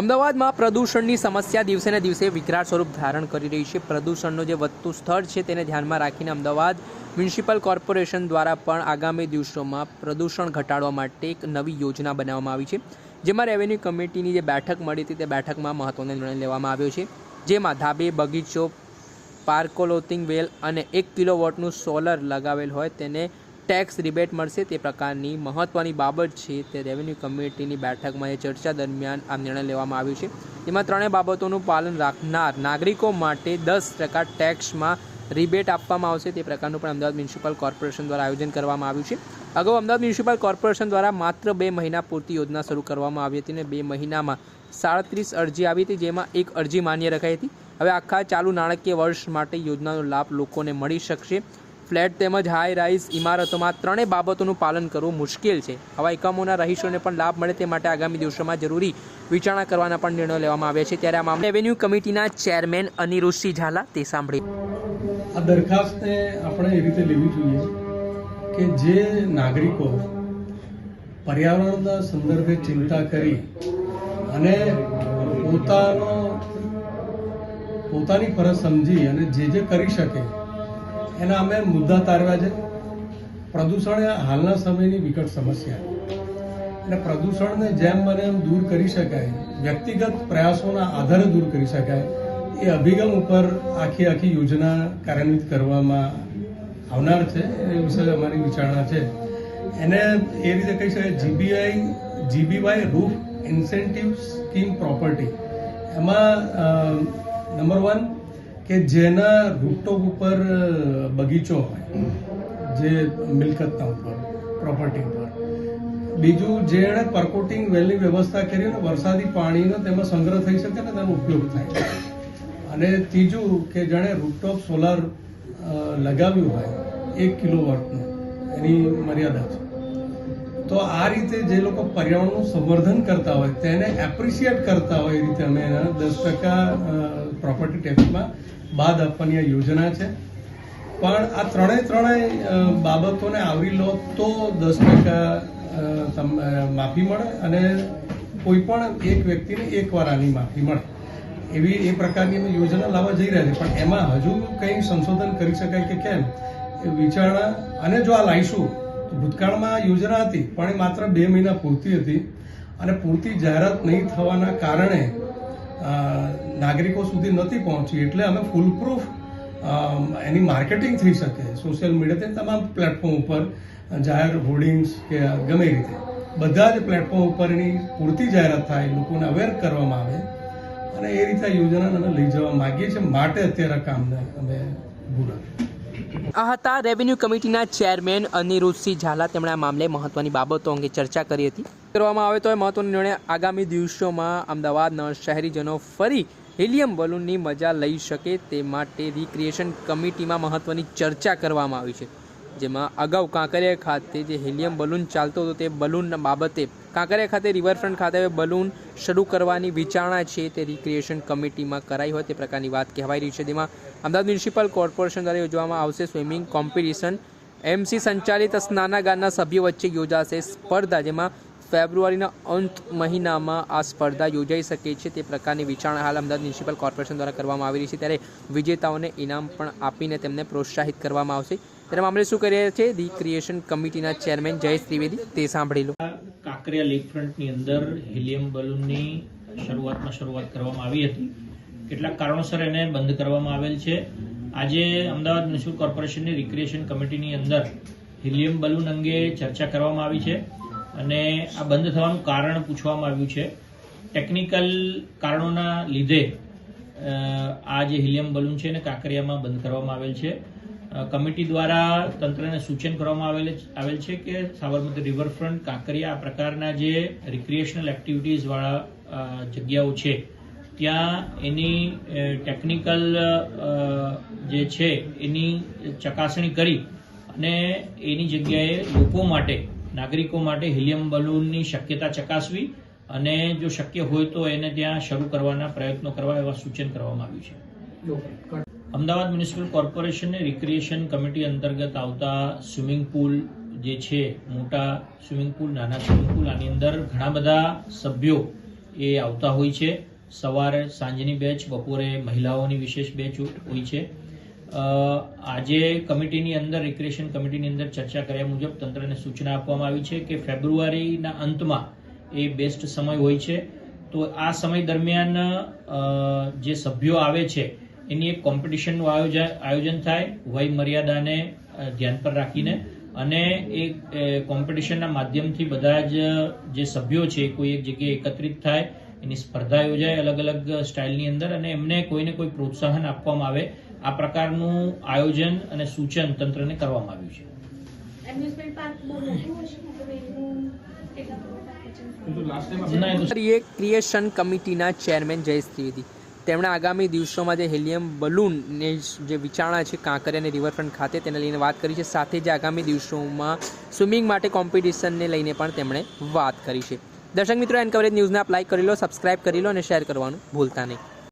અમદાવાદમાં પ્રદૂષણની સમસ્યા દિવસે ને દિવસે વિકરાળ સ્વરૂપ ધારણ કરી રહી છે. પ્રદૂષણનું જે વધતું સ્તર છે તેને ધ્યાનમાં રાખીને અમદાવાદ મ્યુનિસિપલ કોર્પોરેશન દ્વારા પણ આગામી દિવસોમાં પ્રદૂષણ ઘટાડવા માટે એક નવી યોજના બનાવવામાં આવી છે, જેમાં રેવન્યુ કમિટીની જે બેઠક મળી હતી તે બેઠકમાં મહત્ત્વનો નિર્ણય લેવામાં આવ્યો છે. જેમાં ધાબે, બગીચો, પાર્કોલોથિંગ વેલ અને એક કિલો વોટનું સોલર લગાવેલ હોય તેને ટેક્સ રિબેટ મળશે તે પ્રકારની મહત્ત્વની બાબત છે તે રેવન્યુ કમિટીની બેઠકમાં એ ચર્ચા દરમિયાન આ નિર્ણય લેવામાં આવ્યો છે. તેમાં ત્રણેય બાબતોનું પાલન રાખનાર નાગરિકો માટે દસ ટકા ટેક્સમાં રિબેટ આપવામાં આવશે. તે પ્રકારનું પણ અમદાવાદ મ્યુનિસિપલ કોર્પોરેશન દ્વારા આયોજન કરવામાં આવ્યું છે. અગાઉ અમદાવાદ મ્યુનિસિપલ કોર્પોરેશન દ્વારા માત્ર બે મહિના પૂરતી યોજના શરૂ કરવામાં આવી હતી અને બે મહિનામાં સાડત્રીસ અરજી આવી હતી, જેમાં એક અરજી માન્ય રખાઈ હતી. હવે આખા ચાલુ નાણાકીય વર્ષ માટે યોજનાનો લાભ લોકોને મળી શકશે. ફ્લેટ તેમજ હાઈ રાઇઝ ઇમારતોમાં ત્રણેય બાબતોનું પાલન કરવું મુશ્કેલ છે. આવા એકમોના રહીશોને પણ લાભ મળે તે માટે આગામી દિવસોમાં જરૂરી વિચારણા કરવાના પણ નિર્ણયો લેવામાં આવ્યા છે. ત્યારે આ મામલે રેવન્યુ કમિટીના ચેરમેન અનિરુષસિંહ ઝાલા તે સાંભળી આ દરખાસ્તને આપણે એ રીતે લેવી જોઈએ કે જે નાગરિકો પર્યાવરણના સંદર્ભે ચિંતા કરી અને પોતાનો, પોતાની ફરજ સમજી અને જે જે કરી શકે એના અમે મુદ્દા તારવ્યા છે. પ્રદૂષણ એ હાલના સમયની વિકટ સમસ્યા અને પ્રદૂષણને જેમ બને એમ દૂર કરી શકાય, વ્યક્તિગત પ્રયાસોના આધારે દૂર કરી શકાય, એ અભિગમ ઉપર આખી આખી યોજના કાર્યાન્વિત કરવામાં આવનાર છે. એ વિશે અમારી વિચારણા છે. એને એ રીતે કહી શકાય GBI GBY roof incentive scheme property એમાં નંબર વન કે જેના રૂપટોપ ઉપર બગીચો હોય, જે મિલકતના ઉપર પ્રોપર્ટી ઉપર. બીજું, જેણે પરકોટિંગ વેલની વ્યવસ્થા કરી અને વરસાદી પાણીનો તેમાં સંગ્રહ થઈ શકે ને તેનો ઉપયોગ થાય. અને ત્રીજું કે જેણે રૂપટોપ સોલાર લગાવ્યું હોય, એક કિલો વોટનું એની મર્યાદા છે. તો આ રીતે જે લોકો પર્યાવરણનું સંવર્ધન કરતા હોય, તેને એપ્રિશિએટ કરતા હોય એ રીતે અમે એના દસ ટકા પ્રોપર્ટી ટેક્સમાં બાદ આપવાની આ યોજના છે. પણ આ ત્રણેય ત્રણેય બાબતોને આવરી લો તો દસ ટકા માફી મળે અને કોઈ પણ એક વ્યક્તિને એકવાર આની માફી મળે. એવી એ પ્રકારની અમે યોજના લાવવા જઈ રહ્યા છે. પણ એમાં હજુ કંઈ સંશોધન કરી શકાય કે કેમ? એ વિચારણા અને જો આ લાવીશું ભૂતકાળમાં યોજના હતી, પણ એ માત્ર બે મહિના પૂરતી હતી અને પૂરતી જાહેરાત નહીં થવાના કારણે નાગરિકો સુધી નથી પહોંચી. એટલે અમે ફૂલ પ્રૂફ એની માર્કેટિંગ થઈ શકે સોશિયલ મીડિયા તમામ પ્લેટફોર્મ ઉપર, જાહેર હોર્ડિંગ્સ કે ગમે રીતે. બધા જ પ્લેટફોર્મ ઉપર એની પૂરતી જાહેરાત થાય લોકોને અવેર કરવામાં આવે. અને એ રીતે યોજનાને અમે લઈ જવા માગીએ છીએ, માટે અત્યારે કામને અમે પૂરા આ હતા રેવન્યુ કમિટીના ચેરમેન અનિરુદ્ધસિંહ ઝાલા તેમણે આ મામલે મહત્વની બાબતો અંગે ચર્ચા કરી હતી. કરવામાં આવે તો એ મહત્વનો નિર્ણય આગામી દિવસોમાં અમદાવાદના શહેરીજનો ફરી હિલિયમ બલૂનની મજા લઈ શકે તે માટે રિક્રિએશન કમિટીમાં મહત્વની ચર્ચા કરવામાં આવી છે. જેમાં અગાઉ કાંકરિયા ખાતે જે હિલિયમ બલૂન ચાલતો હતો તે બલૂન બાબતે કાંકરિયા ખાતે રિવરફ્રન્ટ ખાતે બલૂન શરૂ કરવાની વિચારણા છે તે રિક્રિએશન કમિટીમાં કરાઈ હોય તે પ્રકારની વાત કહેવાઈ રહી છે. જેમાં અમદાવાદ મ્યુનિસિપલ કોર્પોરેશન દ્વારા યોજવામાં આવશે સ્વિમિંગ કોમ્પિટિશન. એમસી સંચાલિત સ્નાનાગારના સભ્યો વચ્ચે યોજાશે સ્પર્ધા, જેમાં ફેબ્રુઆરીના અંત મહિનામાં આ સ્પર્ધા યોજાઈ શકે છે તે પ્રકારની વિચારણા હાલ અમદાવાદ મ્યુનિસિપલ કોર્પોરેશન દ્વારા કરવામાં આવી રહી છે. ત્યારે વિજેતાઓને ઇનામ પણ આપીને તેમને પ્રોત્સાહિત કરવામાં આવશે. ત્યારે મામલે શું કરી રહ્યા છે? રિક્રિએશન કમિટીના ચેરમેન જયેશ ત્રિવેદી, તે સાંભળી લો. કાંકરિયા લેકફ્રન્ટની અંદર હિલિયમ બલૂનની શરૂઆતમાં શરૂઆત કરવામાં આવી હતી. કેટલાક કારણોસર એને બંધ કરવામાં આવેલ છે. આજે અમદાવાદ મ્યુનિસિપલ કોર્પોરેશનની રિક્રિએશન કમિટીની અંદર હિલિયમ બલૂન અંગે ચર્ચા કરવામાં આવી છે અને આ બંધ થવાનું કારણ પૂછવામાં આવ્યું છે. ટેકનિકલ કારણોના લીધે આ જે હિલિયમ બલૂન છે એને કાંકરિયામાં બંધ કરવામાં આવેલ છે. કમિટી દ્વારા તંત્રને સૂચન કરવામાં આવેલ આવેલ છે કે સાબરમતી રિવરફ્રન્ટ, કાંકરિયા આ પ્રકારના જે રિક્રિએશનલ એક્ટિવિટીઝવાળા જગ્યાઓ છે, ત્યાં એની ટેકનિકલ જે છે એની ચકાસણી કરી અને એની જગ્યાએ લોકો માટે, નાગરિકો માટે હિલિયમ બલૂનની શક્યતા ચકાસવી અને જો શક્ય હોય તો એને ત્યાં શરૂ કરવાના પ્રયત્નો કરવા એવા સૂચન કરવામાં આવ્યું છે. અમદાવાદ મ્યુનિસિપલ કોર્પોરેશનની રિક્રિએશન કમિટી અંતર્ગત આવતા સ્વિમિંગ પુલ જે છે, મોટા સ્વિમિંગ પુલ નાના સ્વિમિંગ પુલ આની અંદર ઘણા બધા સભ્યો એ આવતા હોય છે. સવારે સાંજની બેચ બપોરે મહિલાઓની વિશેષ બેચ હોય છે. આજે કમિટીની અંદર રિક્રિએશન કમિટીની અંદર ચર્ચા કર્યા મુજબ તંત્રને સૂચના આપવામાં આવી છે કે ફેબ્રુઆરીના અંતમાં એ બેસ્ટ સમય હોય છે. તો આ સમય દરમિયાન જે સભ્યો આવે છે એની એક કોમ્પિટિશનનું આયોજન આયોજન થાય વય મર્યાદાને ધ્યાન પર રાખીને. અને એ કોમ્પિટિશનના માધ્યમથી બધા જ જે સભ્યો છે એ કોઈ એક જગ્યાએ એકત્રિત થાય એની સ્પર્ધા યોજાય અલગ અલગ સ્ટાઇલની અંદર અને એમને કોઈને કોઈ પ્રોત્સાહન આપવામાં આવે. આ પ્રકારનું આયોજન અને સૂચન તંત્રને કરવામાં આવ્યું છે. ક્રિએશન કમિટીના ચેરમેન જયેશ ત્રિવેદી તેમણે આગામી દિવસોમાં જે હેલિયમ બલૂનને જે વિચારણા છે કાંકરિયા અને રિવરફ્રન્ટ ખાતે તેને લઈને વાત કરી છે. સાથે જ આગામી દિવસોમાં સ્વિમિંગ માટે કોમ્પિટિશનને લઈને પણ તેમણે વાત કરી છે. દર્શક મિત્રો એન કવરેજ ન્યૂઝને આપ લાઇક કરી લો સબસ્ક્રાઇબ કરી લો અને શેર કરવાનું ભૂલતા નહીં.